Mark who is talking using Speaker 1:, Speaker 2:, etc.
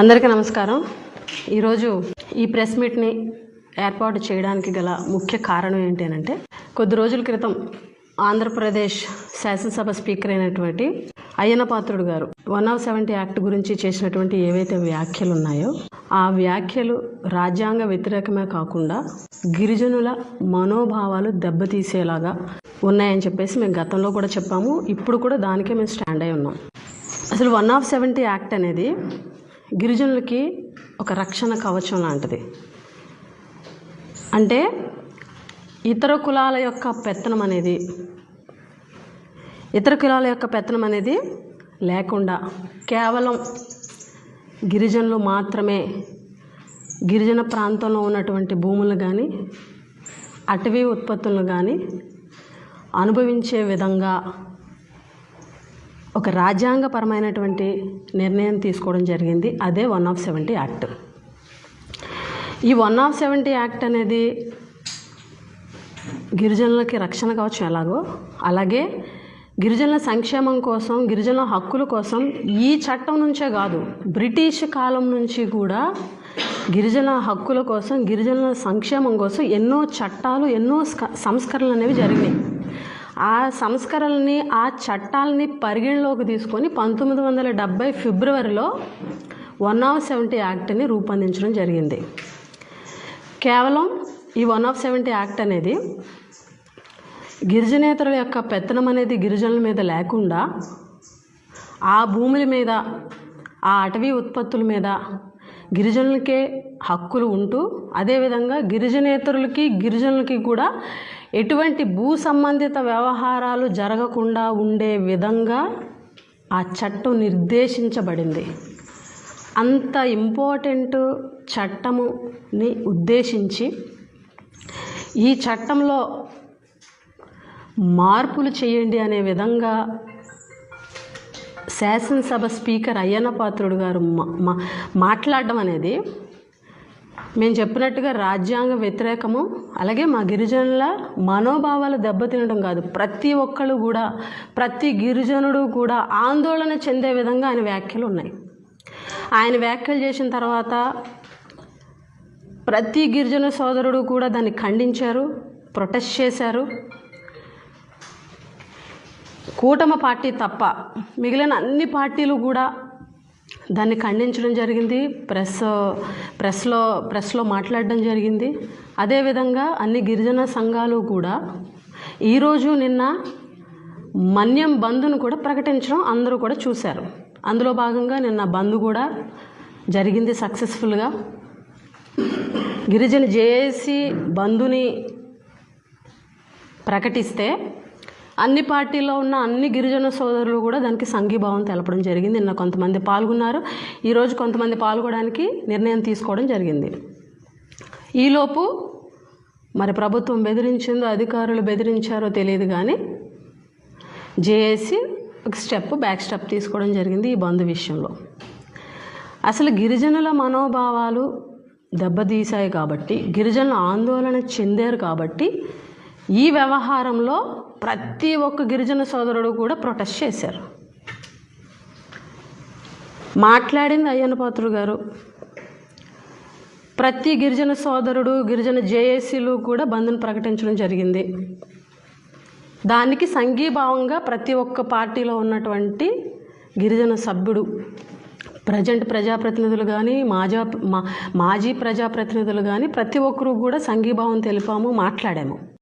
Speaker 1: అందరికీ నమస్కారం. ఈరోజు ఈ ప్రెస్ మీట్ని ఏర్పాటు చేయడానికి గల ముఖ్య కారణం ఏంటి అంటే కొద్ది రోజుల క్రితం ఆంధ్రప్రదేశ్ శాసనసభ స్పీకర్ అయినటువంటి అయ్యన పాత్రుడు గారు వన్ ఆఫ్ సెవెంటీ యాక్ట్ గురించి చేసినటువంటి ఏవైతే వ్యాఖ్యలు ఉన్నాయో ఆ వ్యాఖ్యలు రాజ్యాంగ వ్యతిరేకమే కాకుండా గిరిజనుల మనోభావాలు దెబ్బతీసేలాగా ఉన్నాయని చెప్పేసి మేము గతంలో కూడా చెప్పాము. ఇప్పుడు కూడా దానికే మేము స్టాండ్ అయి ఉన్నాం. అసలు వన్ ఆఫ్ సెవెంటీ యాక్ట్ అనేది గిరిజనులకి ఒక రక్షణ కవచం లాంటిది. అంటే ఇతర కులాల యొక్క పెత్తనం అనేది ఇతర కులాల యొక్క పెత్తనం అనేది లేకుండా కేవలం గిరిజనులు మాత్రమే గిరిజన ప్రాంతంలో ఉన్నటువంటి భూములు కానీ అటవీ ఉత్పత్తులను కానీ అనుభవించే విధంగా ఒక రాజ్యాంగపరమైనటువంటి నిర్ణయం తీసుకోవడం జరిగింది. అదే వన్ ఆఫ్ సెవెంటీ యాక్ట్. ఈ వన్ ఆఫ్ సెవెంటీ యాక్ట్ అనేది గిరిజనులకి రక్షణ కవచం ఎలాగో. అలాగే గిరిజనుల సంక్షేమం కోసం గిరిజనుల హక్కుల కోసం ఈ చట్టం నుంచే కాదు బ్రిటిష్ కాలం నుంచి కూడా గిరిజన హక్కుల కోసం గిరిజనుల సంక్షేమం కోసం ఎన్నో చట్టాలు ఎన్నో స్క- సంస్కరణలు అనేవి జరిగినాయి. ఆ సంస్కరణల్ని ఆ చట్టాలని పరిగణలోకి తీసుకొని పంతొమ్మిది వందల డెబ్భై ఫిబ్రవరిలో వన్ ఆఫ్ సెవెంటీ యాక్ట్ని రూపొందించడం జరిగింది. కేవలం ఈ వన్ ఆఫ్ సెవెంటీ యాక్ట్ అనేది గిరిజనేతరుల యొక్క పెత్తనం అనేది గిరిజనుల మీద లేకుండా ఆ భూముల మీద ఆ అటవీ ఉత్పత్తుల మీద గిరిజనులకే హక్కులు ఉంటూ అదేవిధంగా గిరిజనేతరులకి గిరిజనులకి కూడా ఎటువంటి భూ సంబంధిత వ్యవహారాలు జరగకుండా ఉండే విధంగా ఆ చట్టం నిర్దేశించబడింది. అంత ఇంపార్టెంట్ చట్టముని ఉద్దేశించి ఈ చట్టంలో మార్పులు చేయండి అనే విధంగా శాసనసభ స్పీకర్ అయ్యన్న పాత్రుడు గారు మా- మాట్లాడడం అనేది మేము చెప్పినట్టుగా రాజ్యాంగ వ్యతిరేకము అలాగే మా గిరిజనుల మనోభావాలు దెబ్బతినడం కాదు. ప్రతి ఒక్కళ్ళు కూడా ప్రతి గిరిజనుడు కూడా ఆందోళన చెందే విధంగా ఆయన వ్యాఖ్యలు ఉన్నాయి. ఆయన వ్యాఖ్యలు చేసిన తర్వాత ప్రతి గిరిజన సోదరుడు కూడా దాన్ని ఖండించారు ప్రొటెస్ట్ చేశారు. కూటమి పార్టీ తప్ప మిగిలిన అన్ని పార్టీలు కూడా దాన్ని ఖండించడం జరిగింది. ప్రెస్ ప్రెస్లో ప్రెస్లో మాట్లాడడం జరిగింది. అదేవిధంగా అన్ని గిరిజన సంఘాలు కూడా ఈరోజు నిన్న మన్యం బంద్ను కూడా ప్రకటించడం అందరూ కూడా చూశారు. అందులో భాగంగా నిన్న బంద్ కూడా జరిగింది సక్సెస్ఫుల్గా. గిరిజన జేఏసీ బంధుని ప్రకటిస్తే అన్ని పార్టీలో ఉన్న అన్ని గిరిజన సోదరులు కూడా దానికి సంఘీభావం తెలపడం జరిగింది. నిన్న కొంతమంది పాల్గొన్నారు. ఈరోజు కొంతమంది పాల్గొనడానికి నిర్ణయం తీసుకోవడం జరిగింది. ఈలోపు మరి ప్రభుత్వం బెదిరించిందో అధికారులు బెదిరించారో తెలియదు కానీ జేఏసీ ఒక స్టెప్ బ్యాక్ స్టెప్ తీసుకోవడం జరిగింది ఈ బంధు విషయంలో. అసలు గిరిజనుల మనోభావాలు దెబ్బతీశాయి కాబట్టి గిరిజనులు ఆందోళన చెందారు కాబట్టి ఈ వ్యవహారంలో ప్రతి ఒక్క గిరిజన సోదరుడు కూడా ప్రొటెస్ట్ చేశారు. మాట్లాడింది అయ్యన్న పాత్రుడు గారు. ప్రతి గిరిజన సోదరుడు గిరిజన జేఏసీలు కూడా బంద్ను ప్రకటించడం జరిగింది. దానికి సంఘీభావంగా ప్రతి ఒక్క పార్టీలో ఉన్నటువంటి గిరిజన సభ్యుడు ప్రజెంట్ ప్రజాప్రతినిధులు కానీ మాజా మాజీ ప్రజాప్రతినిధులు కానీ ప్రతి ఒక్కరూ కూడా సంఘీభావం తెలిపాము మాట్లాడాము.